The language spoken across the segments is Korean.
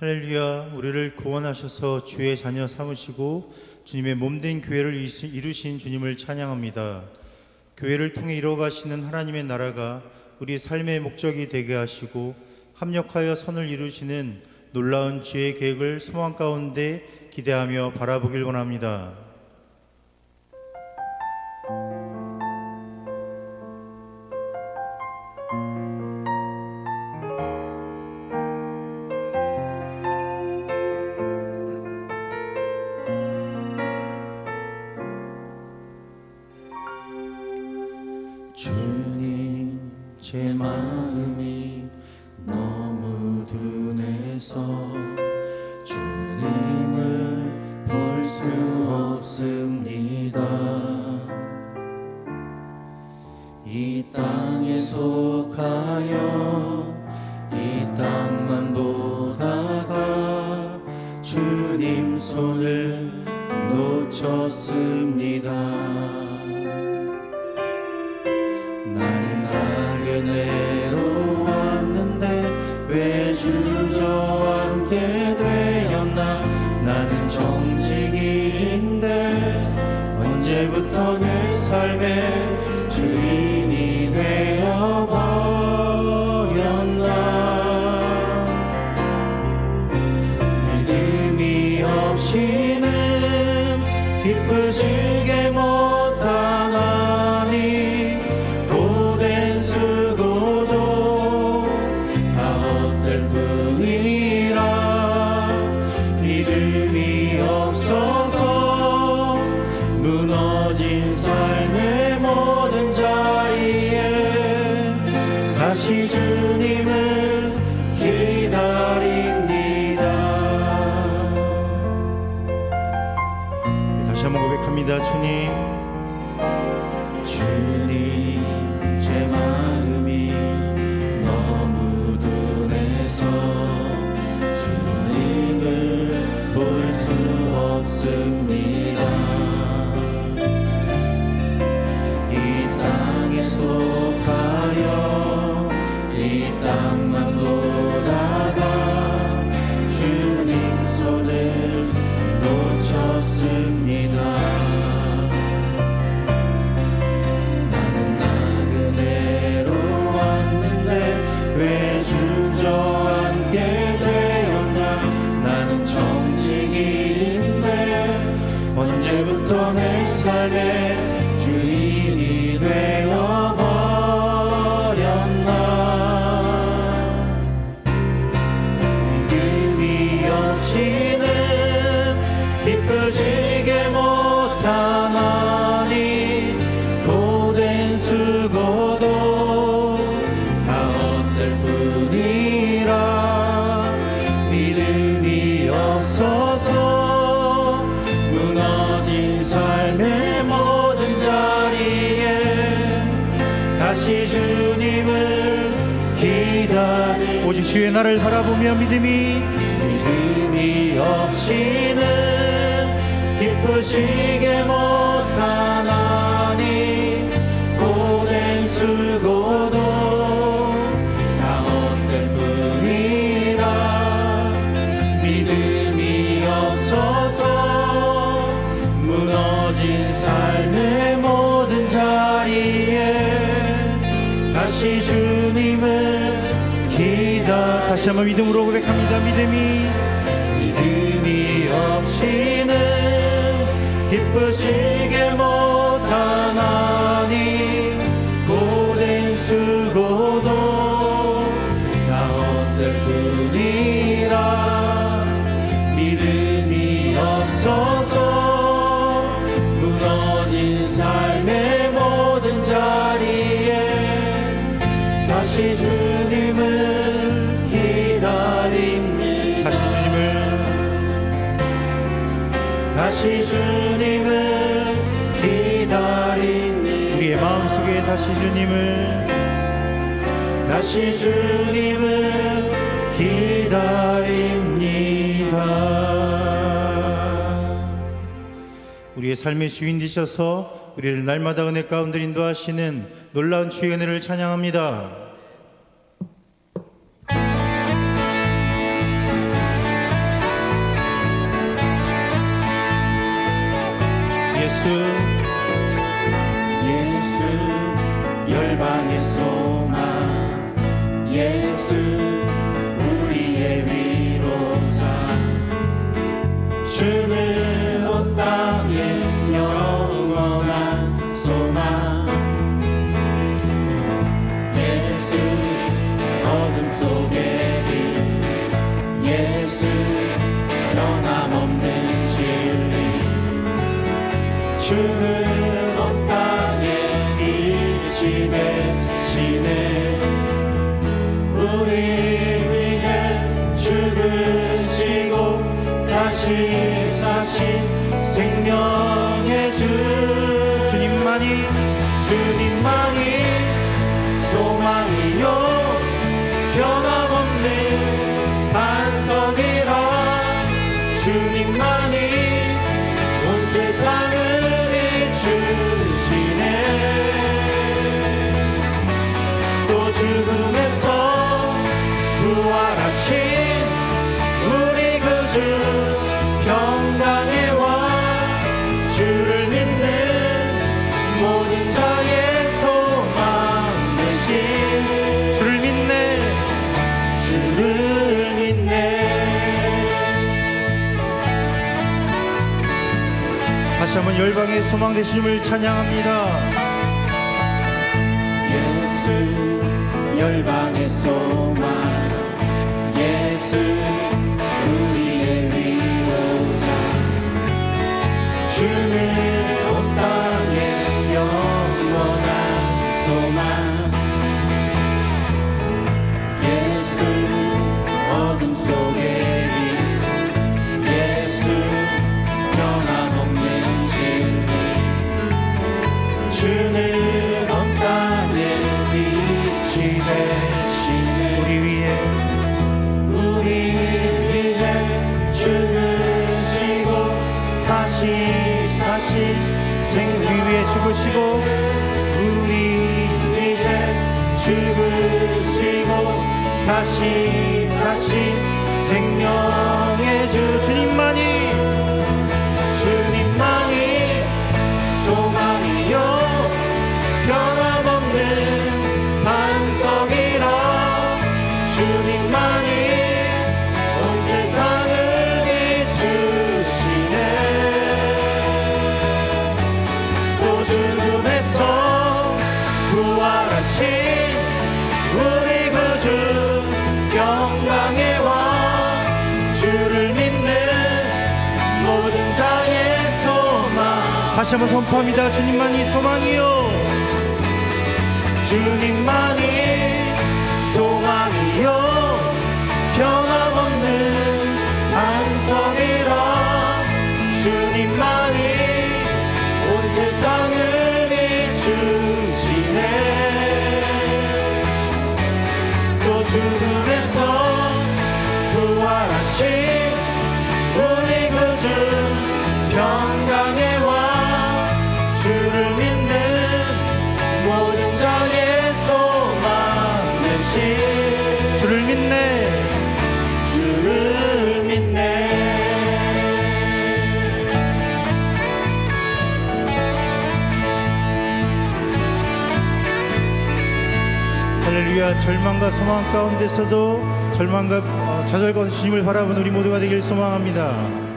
할렐루야 우리를 구원하셔서 주의 자녀 삼으시고 주님의 몸된 교회를 이루신 주님을 찬양합니다. 교회를 통해 이뤄가시는 하나님의 나라가 우리 삶의 목적이 되게 하시고 합력하여 선을 이루시는 놀라운 주의 계획을 소망 가운데 기대하며 바라보길 원합니다. 손을 놓쳤습 없이는 기쁘시 다시 한번 고백합니다. 주님, 주님, 제 마음이 너무 둔해서 주님을 볼 수 없습 수고도 다 헛될 뿐이라 믿음이 없어서 무너진 삶의 모든 자리에 다시 주님을 기다리 오직 주의 나를 바라보며 믿음이 믿음이 없이는 기쁘시게 못 삶의 모든 자리에 다시 주님을 기다. 다시 한번 믿음으로 고백합니다. 믿음이 믿음이 없이는 기쁘시 다시 주님을 기다립니다 우리의 삶의 주인 되셔서 우리를 날마다 은혜 가운데 인도하시는 놀라운 주의 은혜를 찬양합니다. 생명의 주 열방의 소망 되심을 찬양합니다. 예수 열방의 소망. 예수 우리의 위로자. 주는 온 땅의 영원한 소망 다시 사신 생명의 주 주님 다시 한번 선포합니다. 주님만이 소망이요. 주님만이 소망이요. 변함없는 반석이라 주님만이 온 세상을 비추시네. 또 죽음에서 부활하신 절망과 소망 가운데서도 절망과 어, 좌절 가운데 주님을 바라본 우리 모두가 되길 소망합니다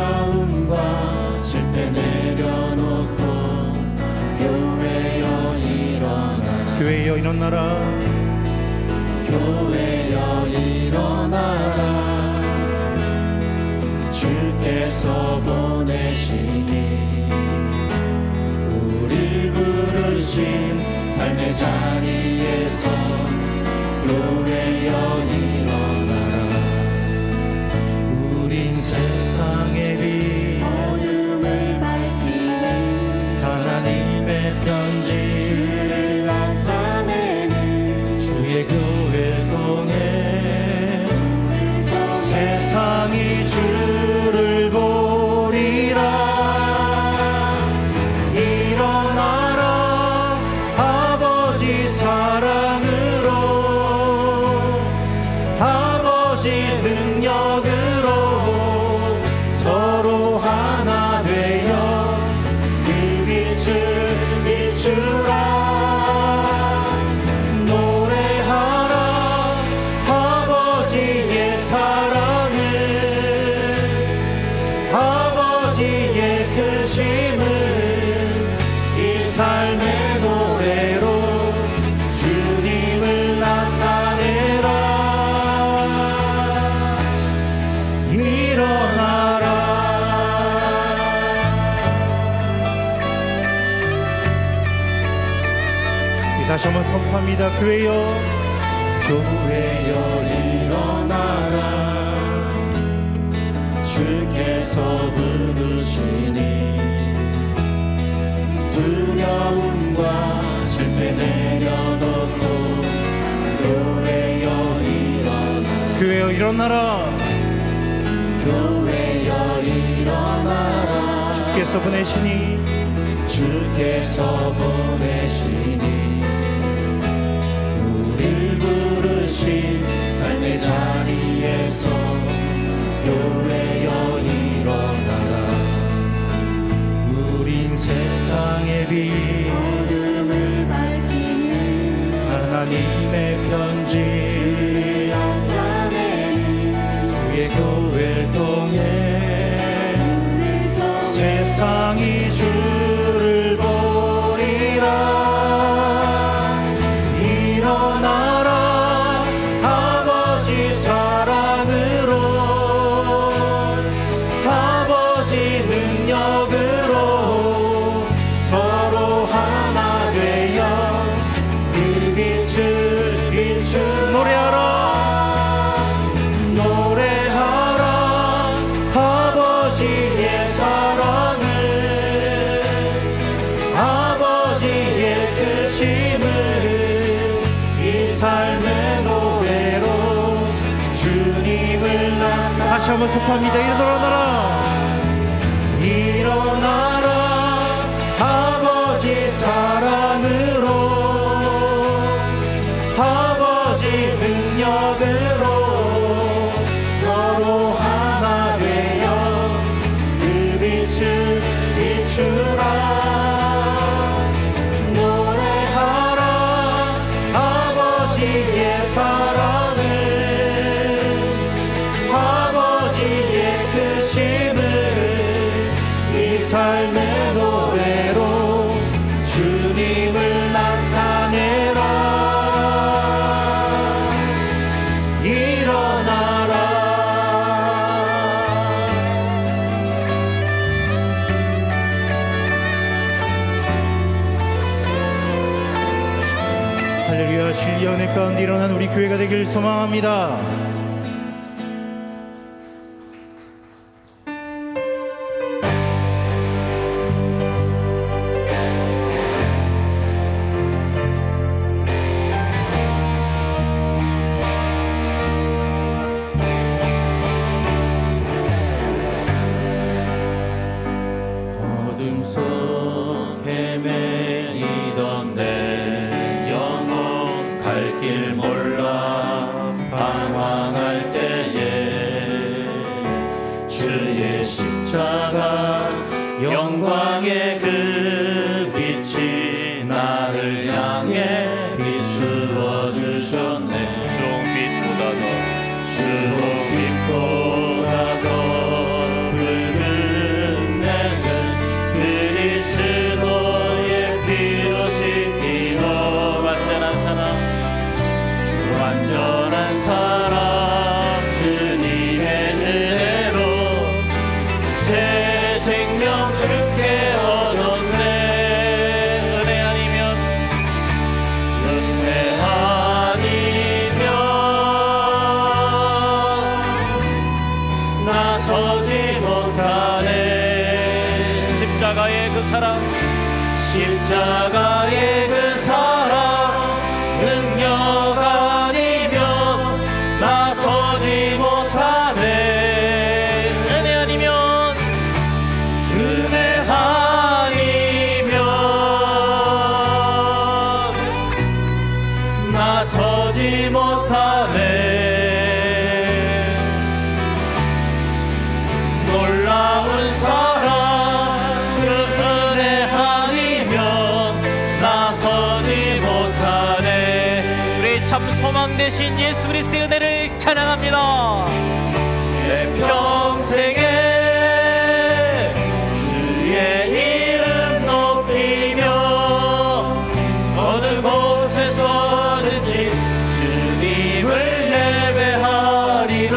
두려움과 실패 내려놓고 교회여 일어나라. 교회여 일어나라. 교회여 일어나라. 주께서 보내시니 우릴 부르신 삶의 자리에서 교회여 일어나라. 우린 세상의 빛 한번 선포합니다. 교회여, 교회여 일어나라. 주께서 부르시니 두려움과 실패 내려놓고 교회여 일어나라. 교회여 일어나라. 교회여 일어나라. 주께서 보내시니 주께서 보내시니 빛 어둠을 밝히는 하나님의 편지. 주의 교회를 통해 세상이 선포합니다. 일어나라 일어나 삶의 노래로 주님을 나타내라. 일어나라. 할렐루야 은혜 가운데 일어난 우리 교회가 되길 소망합니다 나 사랑. 십자가 되신 예수 그리스도의 은혜를 찬양합니다. 내 평생에 주의 이름 높이며 어느 곳에서든지 주님을 예배하리라.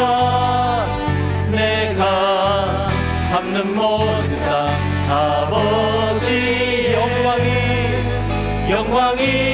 내가 밟는 모든 땅 아버지 영광이 영광이